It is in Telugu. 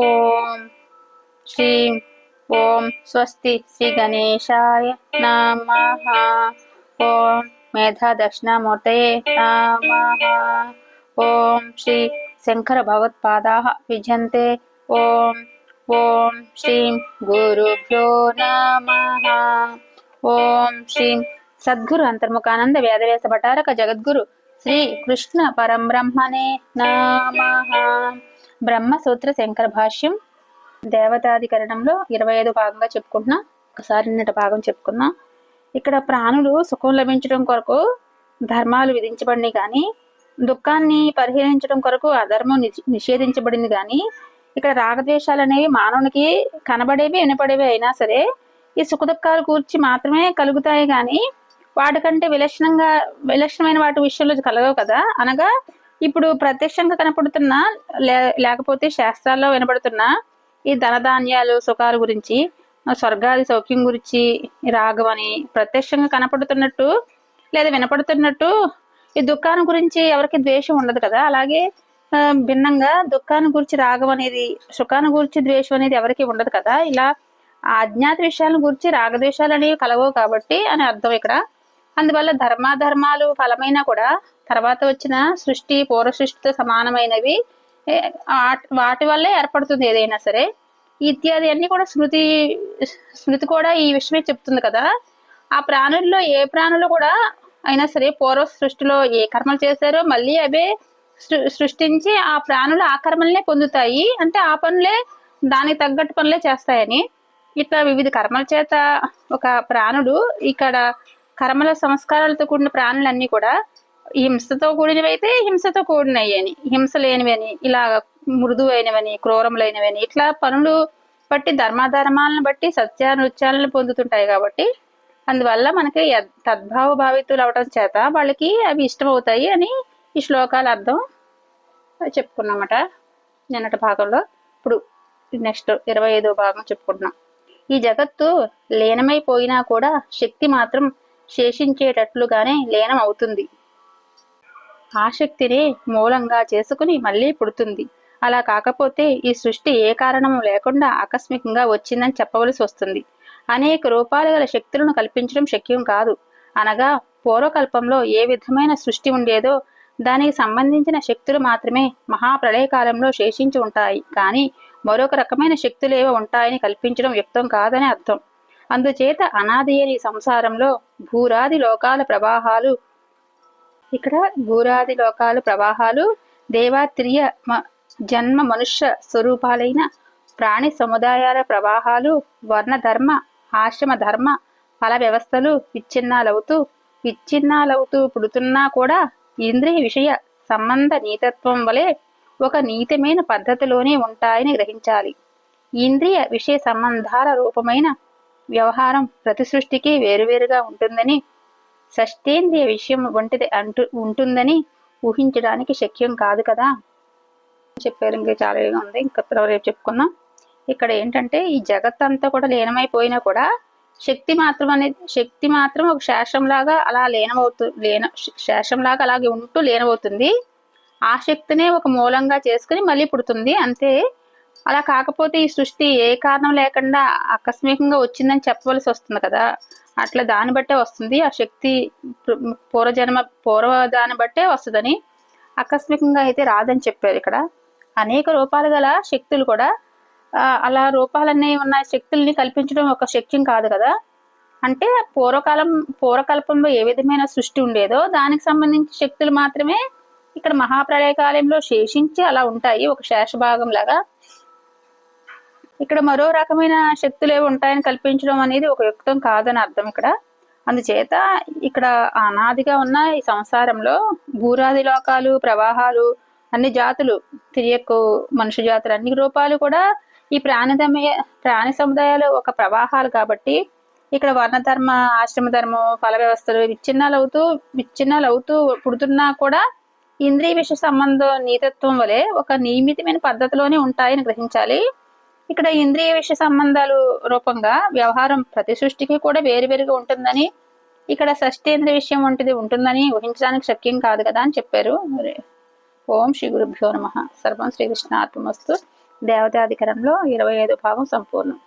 ఓం శ్రీ ఓం స్వస్తి శ్రీ గణేశాయ నమ. ఓం మేధా దక్షిణామూర్తయే నమ. ఓం శ్రీ శంకర భగవత్పాదా విజయంతే ఓం ఓం శ్రీం గురుభ్యో నమ. ఓం శ్రీం సద్గురు అంతర్ముఖానంద వేదవేశ భటారక జగద్గురు శ్రీ కృష్ణ పరంబ్రహ్మణే నమ. బ్రహ్మ సూత్ర శంకర భాష్యం దేవతాధికరణంలో ఇరవై ఐదు భాగంగా చెప్పుకుంటున్నా. ఒకసారి నిన్నటి భాగం చెప్పుకున్నా ఇక్కడ ప్రాణులు సుఖం లభించడం కొరకు ధర్మాలు విధించబడినవి కానీ దుఃఖాన్ని పరిహరించడం కొరకు అధర్మం నిషేధించబడింది కానీ ఇక్కడ రాగద్వేషాలు అనేవి మానవునికి కనబడేవి వినపడేవి అయినా సరే ఈ సుఖ దుఃఖాలు కూర్చి మాత్రమే కలుగుతాయి కానీ వాటికంటే విలక్షణంగా విలక్షణమైన వాటి విషయంలో కలగవు కదా. అనగా ఇప్పుడు ప్రత్యక్షంగా కనపడుతున్న లే- లేకపోతే శాస్త్రాల్లో వినపడుతున్న ఈ ధనధాన్యాలు సుఖాల గురించి స్వర్గాది సౌఖ్యం గురించి రాగమని రాగం అని ప్రత్యక్షంగా కనపడుతున్నట్టు లేదా వినపడుతున్నట్టు ఈ దుఃఖాన్ని గురించి ఎవరికి ద్వేషం ఉండదు కదా. అలాగే భిన్నంగా దుఃఖాన్ని గురించి రాగం అనేది సుఖాన్ని గురించి ద్వేషం అనేది ఎవరికి ఉండదు కదా. ఇలా అజ్ఞాత విషయాలను గురించి రాగద్వేషాలు అనేవి కలవవు కాబట్టి అని అర్థం ఇక్కడ. అందువల్ల ధర్మాధర్మాలు ఫలమైనా కూడా తర్వాత వచ్చిన సృష్టి పూర్వ సృష్టితో సమానమైనవి వాటి వల్లే ఏర్పడుతుంది ఏదైనా సరే. ఇత్యాది అన్ని కూడా స్మృతి స్మృతి కూడా ఈ విషయమే చెప్తుంది కదా. ఆ ప్రాణుల్లో ఏ ప్రాణులు కూడా అయినా సరే పూర్వ సృష్టిలో ఏ కర్మలు చేశారో మళ్ళీ అవే సృ- సృష్టించి ఆ ప్రాణులు ఆ కర్మలనే పొందుతాయి. అంటే ఆ పనులే దానికి తగ్గట్టు పనులే చేస్తాయని. ఇట్లా వివిధ కర్మల చేత ఒక ప్రాణుడు ఇక్కడ కర్మల సంస్కారాలతో కూడిన ప్రాణులన్నీ కూడా హింసతో కూడినవి అయితే హింసతో కూడినవి అని హింస లేనివని అని ఇలా మృదువైనవని క్రూరములైనవని ఇట్లా పనులు బట్టి ధర్మాధర్మాలను బట్టి సత్యానృత్యాలను పొందుతుంటాయి కాబట్టి అందువల్ల మనకి తద్భావ భావితులు అవడం చేత వాళ్ళకి అవి ఇష్టమవుతాయి అని ఈ శ్లోకాల అర్థం చెప్పుకున్నామట నిన్నటి భాగంలో. ఇప్పుడు నెక్స్ట్ ఇరవై ఐదో భాగం చెప్పుకుంటున్నాం. ఈ జగత్తు లీనమైపోయినా కూడా శక్తి మాత్రం శేషించేటట్లుగానే లీనం అవుతుంది ఆసక్తినే మూలంగా చేసుకుని మళ్ళీ పుడుతుంది. అలా కాకపోతే ఈ సృష్టి ఏ కారణము లేకుండా ఆకస్మికంగా వచ్చిందని చెప్పవలసి వస్తుంది. అనేక రూపాలు గల శక్తులను కల్పించడం శక్యం కాదు. అనగా పూర్వకల్పంలో ఏ విధమైన సృష్టి ఉండేదో దానికి సంబంధించిన శక్తులు మాత్రమే మహాప్రళయకాలంలో శేషించి ఉంటాయి. కానీ మరొక రకమైన శక్తులేవో ఉంటాయని కల్పించడం యుక్తం కాదని అర్థం. అందుచేత అనాది సంసారంలో భూరాది లోకాల ప్రవాహాలు ఇక్కడ భూరాది లోకాల ప్రవాహాలు దేవాత్రియ మ- జన్మ మనుష్య స్వరూపాలైన ప్రాణి సముదాయాల ప్రవాహాలు వర్ణధర్మ ఆశ్రమ ధర్మ ఫల వ్యవస్థలు విచ్ఛిన్నాలవుతూ విచ్ఛిన్నాలవుతూ పుడుతున్నా కూడా ఇంద్రియ విషయ సంబంధ నీతత్వం వలె ఒక నీతమైన పద్ధతిలోనే ఉంటాయని గ్రహించాలి. ఇంద్రియ విషయ సంబంధాల రూపమైన వ్యవహారం ప్రతి సృష్టికి వేరువేరుగా ఉంటుందని షష్ఠేంద్రియ విషయం వంటిది అంటూ ఉంటుందని ఊహించడానికి శక్యం కాదు కదా? చెప్పారు ఇంకా చాలా ఉంది. ఇంకా రేపు చెప్పుకుందాం. ఇక్కడ ఏంటంటే ఈ జగత్ అంతా కూడా లీనమైపోయినా కూడా శక్తి మాత్రం అనేది శక్తి మాత్రం ఒక శేషంలాగా అలా లీనమవుతు లీన శేషంలాగా అలాగే ఉంటూ లీనమవుతుంది. ఆ శక్తినే ఒక మూలంగా చేసుకుని మళ్ళీ పుడుతుంది. అంతే అలా కాకపోతే ఈ సృష్టి ఏ కారణం లేకుండా ఆకస్మికంగా వచ్చిందని చెప్పవలసి వస్తుంది కదా. అట్లా దాన్ని బట్టే వస్తుంది. ఆ శక్తి పూర్వజన్మ పూర్వ దాన్ని బట్టే వస్తుందని ఆకస్మికంగా అయితే రాదని చెప్పారు ఇక్కడ. అనేక రూపాలు గల శక్తులు కూడా అలా రూపాలన్నీ ఉన్న శక్తుల్ని కల్పించడం ఒక శక్యం కాదు కదా. అంటే పూర్వకాలం పూర్వకల్పంలో ఏ విధమైన సృష్టి ఉండేదో దానికి సంబంధించి శక్తులు మాత్రమే ఇక్కడ మహాప్రళయ కాలంలో శేషించి అలా ఉంటాయి. ఒక శేషభాగం లాగా ఇక్కడ మరో రకమైన శక్తులు ఏవి ఉంటాయని కల్పించడం అనేది ఒక యుక్తం కాదని అర్థం ఇక్కడ. అందుచేత ఇక్కడ అనాదిగా ఉన్న ఈ సంసారంలో భూరాది లోకాలు ప్రవాహాలు అన్ని జాతులు తిరియకు మనుషు జాతులు అన్ని రూపాలు కూడా ఈ ప్రాణిదమయ ప్రాణి సముదాయాలు ఒక ప్రవాహాలు కాబట్టి ఇక్కడ వర్ణధర్మ ఆశ్రమ ధర్మం ఫల వ్యవస్థలు విచ్ఛిన్నాలు అవుతూ విచ్ఛిన్నాలు అవుతూ పుడుతున్నా కూడా ఇంద్రియ విషయ సంబంధం నీతత్వం వలె ఒక నియమితమైన పద్ధతిలోనే ఉంటాయని గ్రహించాలి. ఇక్కడ ఇంద్రియ విషయ సంబంధాలు రూపంగా వ్యవహారం ప్రతి సృష్టికి కూడా వేరువేరుగా ఉంటుందని ఇక్కడ షష్ఠేంద్రియ విషయం వంటిది ఉంటుందని ఊహించడానికి శక్యం కాదు కదా అని చెప్పారు. ఓం శ్రీ గురుభ్యో నమ. సర్వం శ్రీకృష్ణ ఆత్మస్తు దేవతాధికరంలో ఇరవై ఐదు భాగం సంపూర్ణం.